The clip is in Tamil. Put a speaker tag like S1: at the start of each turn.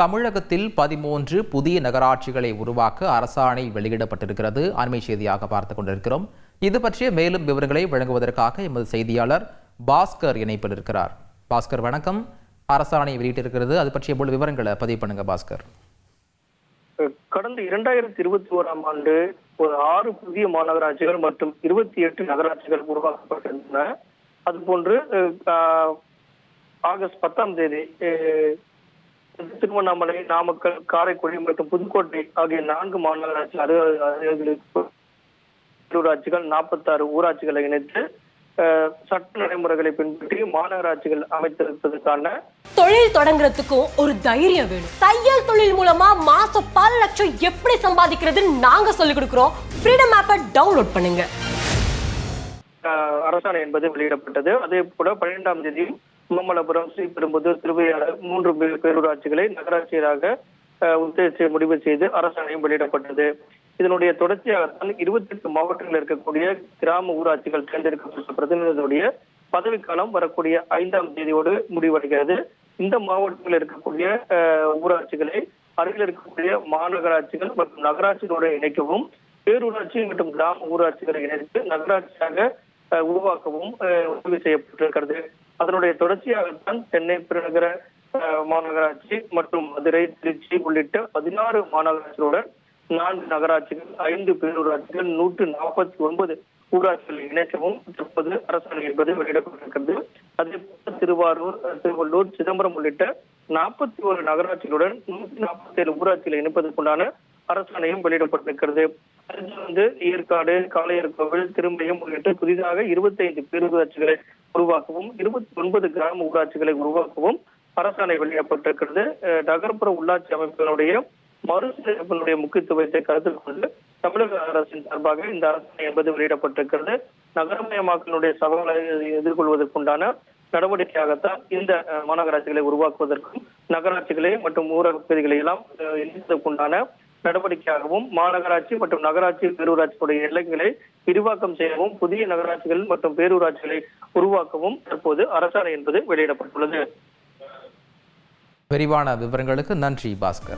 S1: தமிழகத்தில் பதிமூன்று புதிய நகராட்சிகளை உருவாக்க அரசாணை வெளியிடப்பட்டிருக்கிறது. அண்மை செய்தியாக பார்த்துக் கொண்டிருக்கிறோம். இது பற்றிய மேலும் விவரங்களை வழங்குவதற்காக எமது செய்தியாளர் பாஸ்கர் இணைப்பில் இருக்கிறார். பாஸ்கர் வணக்கம். அரசாணை வெளியிட்டிருக்கிறது. அது பற்றிய முழு விவரங்களை பதிவு பண்ணுங்க பாஸ்கர்.
S2: கடந்த இரண்டாயிரத்தி இருபத்தி ஓராம் ஆண்டு ஒரு ஆறு புதிய மாநகராட்சிகள் மற்றும் இருபத்தி எட்டு நகராட்சிகள் உருவாக்கப்பட்டிருந்தன. அதுபோன்று அஹ், ஆகஸ்ட் பத்தாம் தேதி அஹ், திருவண்ணாமலை நாமக்கல் காரைக்குடி மற்றும் புதுக்கோட்டை ஆகிய நான்கு மாநகராட்சி அலுவலர்களுக்கு உள்ளூராட்சிகள் நாற்பத்தாறு ஊராட்சிகளை இணைத்து சட்ட நடைமுறைகளை பின்பற்றி மாநகராட்சிகள் அமைத்திருப்பதற்கான
S3: தொழில் தொடங்குறதுக்கும் ஒரு தைரியம் வேணும். தையல் தொழில் மூலமா மாசம் பல லட்சம் எப்படி சம்பாதிக்கிறதுன்னு நாங்க சொல்லி கொடுக்குறோம். ஃப்ரீடம் ஆப்பை டவுன்லோட் பண்ணுங்க.
S2: அரசாணை என்பது வெளியிடப்பட்டது. அதே போல பன்னிரெண்டாம் தேதி மாமல்லபுரம் ஸ்ரீபெரும்புதூர் திருவையாறு மூன்று பேரூராட்சிகளை நகராட்சியராக உத்தேசிய முடிவு செய்து அரசாணையும் வெளியிடப்பட்டது. இதனுடைய தொடர்ச்சியாகத்தான் இருபத்தி எட்டு மாவட்டங்களில் இருக்கக்கூடிய கிராம ஊராட்சிகள் தேர்ந்தெடுக்கப்பட்ட பிரதிநிதிகளுடைய பதவிக்காலம் வரக்கூடிய ஐந்தாம் தேதியோடு முடிவடைகிறது. இந்த மாவட்டங்களில் இருக்கக்கூடிய ஆஹ் ஊராட்சிகளை அருகில் இருக்கக்கூடிய மாநகராட்சிகள் மற்றும் நகராட்சிகளோடு இணைக்கவும் பேரூராட்சி மற்றும் கிராம ஊராட்சிகளை இணைத்து நகராட்சியாக உருவாக்கவும் உதவி செய்யப்பட்டிருக்கிறது. அதனுடைய தொடர்ச்சியாகத்தான் சென்னை பெருநகர மாநகராட்சி மற்றும் மதுரை திருச்சி உள்ளிட்ட பதினாறு மாநகராட்சிகளுடன் நான்கு நகராட்சிகள் ஐந்து பேரூராட்சிகள் நூற்று நாற்பத்தி ஒன்பது ஊராட்சிகளை இணைக்கவும் தற்போது அரசாணை என்பது வெளியிடப்பட்டிருக்கிறது. அதே போல திருவாரூர் திருவள்ளூர் சிதம்பரம் உள்ளிட்ட நாற்பத்தி ஒரு நகராட்சிகளுடன் நூற்றி நாற்பத்தி ஏழு ஊராட்சிகளை இணைப்பதற்குண்டான அரசாணையும் வெளியிடப்பட்டிருக்கிறது. வந்து ஏற்காடு காளையர்கோவில் திருமயம் உள்ளிட்ட புதிதாக இருபத்தைந்து பேரூராட்சிகளை உருவாக்கவும் இருபத்தி ஒன்பது கிராம ஊராட்சிகளை உருவாக்கவும் அரசாணை வெளியிடப்பட்டிருக்கிறது. நகர்ப்புற உள்ளாட்சி அமைப்புகளுடைய மறுசீரமைப்பினுடைய முக்கியத்துவத்தை கருத்தில் கொண்டு தமிழக அரசின் சார்பாக இந்த அரசாணை என்பது வெளியிடப்பட்டிருக்கிறது. நகரமயமாக்கலுடைய சவாலை எதிர்கொள்வதற்குண்டான நடவடிக்கையாகத்தான் இந்த மாநகராட்சிகளை உருவாக்குவதற்கும் நகராட்சிகளை மற்றும் ஊரக பகுதிகளை எல்லாம் இணைப்பதற்குண்டான நடவடிக்கையாகவும் மாநகராட்சி மற்றும் நகராட்சி பேரூராட்சியுடைய எல்லைகளை விரிவாக்கம் செய்யவும் புதிய நகராட்சிகள் மற்றும் பேரூராட்சிகளை உருவாக்கவும் தற்போது அரசாணை என்பது வெளியிடப்பட்டுள்ளது.
S1: விரிவான விவரங்களுக்கு நன்றி பாஸ்கர்.